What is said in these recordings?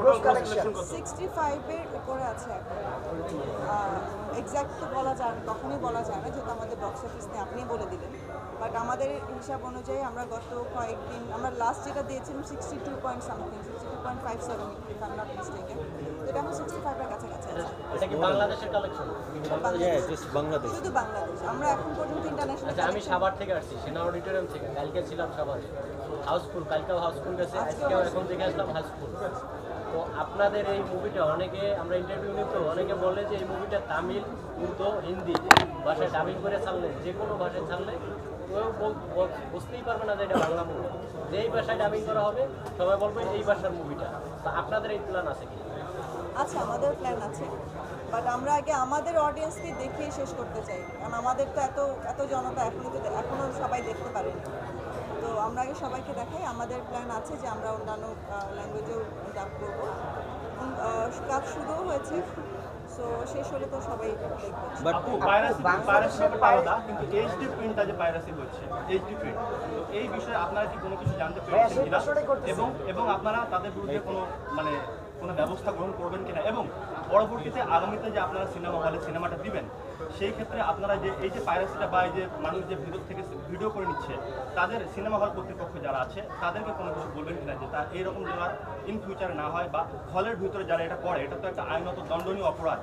Gross collection sixty ফাইভের উপরে আছে এখন। এক্স্যাক্ট তো বলা যায় তখনই বলা যায় না যেহেতু আমাদের বক্স অফিস নিয়ে আপনি বলে দিলেন। বাট আমাদের হিসাব অনুযায়ী আমরা গত কয়েকদিন আমরা লাস্ট যেটা দিয়েছিলাম sixty two point something sixty two point five seven if I not mistaken এটা এখন সিক্সটি ফাইভের কাছাকাছি আছে? এটা কি বাংলাদেশের কালেকশন বাংলাদেশ। বাংলাদেশ শুধু বাংলাদেশ। আমরা এখন পর্যন্ত ইন্টারন্যাশনাল আচ্ছা আমি সাভার থেকে আসছি সেনা অডিটোরিয়াম থেকে। কালকে ছিলাম সাভারে। হাউসফুল কালকেও হাউসফুল গেছে আজকেও এখন দেখে আসলাম হাউসফুল। তো আপনাদের এই মুভিটা অনেকে আমরা ইন্টারভিউ নিই তো অনেকে বলে যে এই মুভিটা তামিল উর্দু হিন্দি ভাষায় ডাবিং করে ছাড়লে যে কোনো ভাষায় ছাড়লে কেউ বুঝতেই পারবে না যে এটা বাংলা মুভি যেই ভাষায় ডাবিং করা হবে সবাই বলবে এই ভাষার মুভিটা তো আপনাদের এই প্ল্যান আছে কি? আচ্ছা আমাদের প্ল্যান আছে। বাট আমরা আগে আমাদের অডিয়েন্সকে দেখিয়ে শেষ করতে চাই। কারণ আমাদের তো এত এত জনতা এখনও তো এখনও সবাই দেখতে পারেনি তো আমরা আগে সবাইকে দেখাই আমাদের প্ল্যান আছে যে আমরা অন্যান্য ল্যাঙ্গুয়েজেও ডাব করব। কাজ শুরুও হয়েছে সো শেষ হলে তো সবাই দেখবে। বাট আপু পাইরাসি পাইরাসি আলাদা কিন্তু এইচডি প্রিন্টটা যে পাইরাসি হচ্ছে এইচডি প্রিন্ট তো এই বিষয়ে আপনারা কি কোনো কিছু জানতে পেরেছেন কিনা? এবং এবং আপনারা তাদের বিরুদ্ধে কোনো মানে কোনো ব্যবস্থা গ্রহণ করবেন কিনা এবং পরবর্তীতে আগামীতে যে আপনারা সিনেমা হলে সিনেমাটা দিবেন সেই ক্ষেত্রে আপনারা যে এই যে পাইরাসিটা বা এই যে মানুষ যে ভিতর থেকে ভিডিও করে নিচ্ছে তাদের সিনেমা হল কর্তৃপক্ষ যারা আছে তাদেরকে কোনো কিছু বলবেন কিনা যে তা এইরকম যেন ইন ফিউচারে না হয় বা হলের ভিতরে যারা এটা করে এটা তো একটা আইনত দণ্ডনীয় অপরাধ।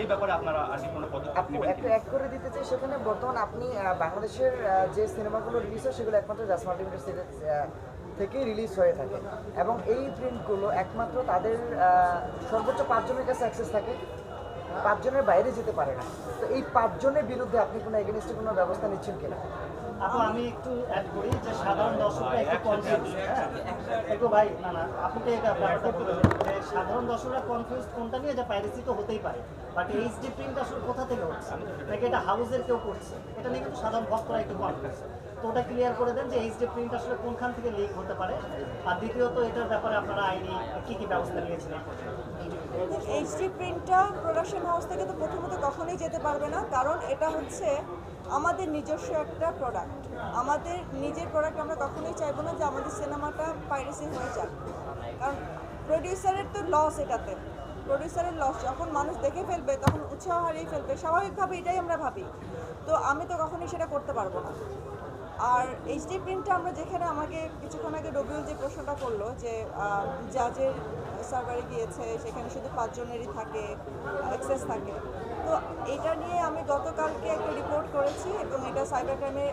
এই ব্যাপারে আপনারা আর কি কোনো পদক্ষেপ আপু নেবেন একটু এক করে দিতে চাই সেখানে বর্তমান আপনি বাংলাদেশের যে সিনেমাগুলো রিলিজ হয় সেগুলো একমাত্র থেকেই রিলিজ হয়ে থাকে। এবং এই প্রিন্টগুলো একমাত্র তাদের সর্বোচ্চ পাঁচজনের কাছে অ্যাক্সেস থাকে। পাঁচজনের বাইরে যেতে পারে না। তো এই পাঁচজনের বিরুদ্ধে আপনি কোনো এগেনিস্টে কোনো ব্যবস্থা নিচ্ছেন কিনা? আপু আমি একটু অ্যাড করি যে সাধারণ দর্শকরা একটু কনফিউজ একটু ভাই না না আপুকে এটা ব্যাপারটা যে সাধারণ দর্শকরা কনফিউজ কোনটা নিয়ে যে পাইরেসি তো হতেই পারে। বাট এইচডি প্রিন্ট আসলে কোথা থেকে হচ্ছে? নাকি এটা হাউসের কেউ করছে? এটা নিয়ে কিন্তু সাধারণ ভক্তরা একটু কনফিউজ ওটা ক্লিয়ার করে দেন যে এইচডি প্রিন্ট আসলে কোনখান থেকে লিক হতে পারে। আর দ্বিতীয়ত, এটার ব্যাপারে আপনারা আইনি কি কি ব্যবস্থা পর্যন্ত? এইচডি প্রিন্টটা প্রোডাকশন হাউস থেকে তো প্রথমত কখনোই যেতে পারবে না, কারণ এটা হচ্ছে আমাদের নিজস্ব একটা প্রোডাক্ট আমাদের নিজের প্রোডাক্ট আমরা কখনোই চাইব না যে আমাদের সিনেমাটা পাইরেসি হয়ে যাক। কারণ প্রডিউসারের তো লস এটাতে। প্রডিউসারের লস যখন মানুষ দেখে ফেলবে, তখন উৎসাহ হারিয়ে ফেলবে। স্বাভাবিকভাবে এটাই আমরা ভাবি। তো আমি তো কখনোই সেটা করতে পারব না। আর এইচডি প্রিন্টটা আমরা যেখানে আমাকে কিছুক্ষণ আগে রবিউল যে প্রশ্নটা করল যে জাজের সার্ভারে গিয়েছে, সেখানে শুধু পাঁচজনেরই থাকে অ্যাক্সেস থাকে। তো এটা নিয়ে আমি গতকালকে একটা রিপোর্ট করেছি এবং এটা সাইবার ক্রাইমে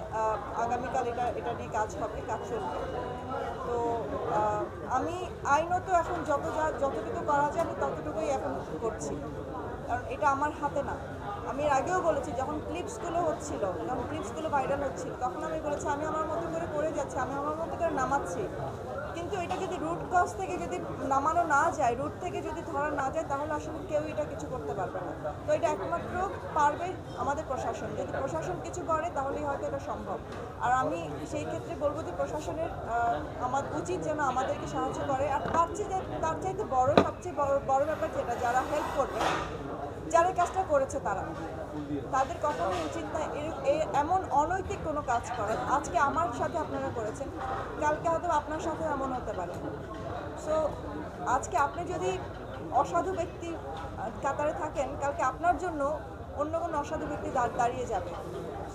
আগামীকাল এটা এটা নিয়ে কাজ হবে, কাজ চলবে। তো আমি আইনত এখন যত যা, যতটুকু করা যায় আমি ততটুকুই এখন করছি। কারণ এটা আমার হাতে না। আমি আগেও বলেছি, যখন ক্লিপসগুলো হচ্ছিল, যখন ক্লিপসগুলো ভাইরাল হচ্ছিল, তখন আমি বলেছি, আমি আমার মতো করে করে যাচ্ছি, আমি আমার মতো করে নামাচ্ছি। কিন্তু এটা যদি রুট কজ থেকে যদি নামানো না যায় রুট থেকে যদি ধরা না যায়, তাহলে আসলে কেউ এটা কিছু করতে পারবে না। তো এটা একমাত্র পারবে আমাদের প্রশাসন। যদি প্রশাসন কিছু করে, তাহলেই হয়তো এটা সম্ভব। আর আমি সেই ক্ষেত্রে বলব যে প্রশাসনের আমার উচিত যেন আমাদেরকে সাহায্য করে। আর তার চেয়ে তার চাইতে বড় সবচেয়ে বড় বড় ব্যাপার যেটা, যারা হেল্প করবে, যারা কাজটা করেছে তারা। তাদের কখনোই উচিত না এমন অনৈতিক কোনো কাজ করার আজকে আমার সাথে আপনারা করেছেন, কালকে হয়তো আপনার সাথে এমন হতে পারে। সো আজকে আপনি যদি অসাধু ব্যক্তি কাতারে থাকেন, কালকে আপনার জন্য অন্য কোনো অসাধু ব্যক্তি দাঁড়িয়ে যাবে।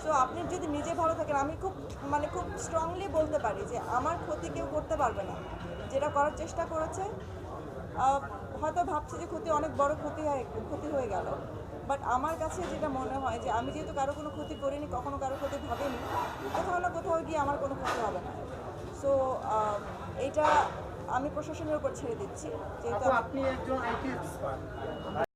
সো আপনি যদি নিজে ভালো থাকেন, আমি খুব মানে খুব স্ট্রংলি বলতে পারি যে, আমার ক্ষতি কেউ করতে পারবে না। যেটা করার চেষ্টা করেছে হয়তো ভাবছি যে ক্ষতি অনেক বড় ক্ষতি হয়, ক্ষতি হয়ে গেল। বাট আমার কাছে যেটা মনে হয় যে, আমি যেহেতু কারও কোনো ক্ষতি করিনি, কখনো কারও ক্ষতি ভাবিনি, কোথাও না কোথাও গিয়ে আমার কোনো ক্ষতি হবে না। সো এটা আমি প্রশাসনের উপর ছেড়ে দিচ্ছি যেহেতু আপনি একজন আইটি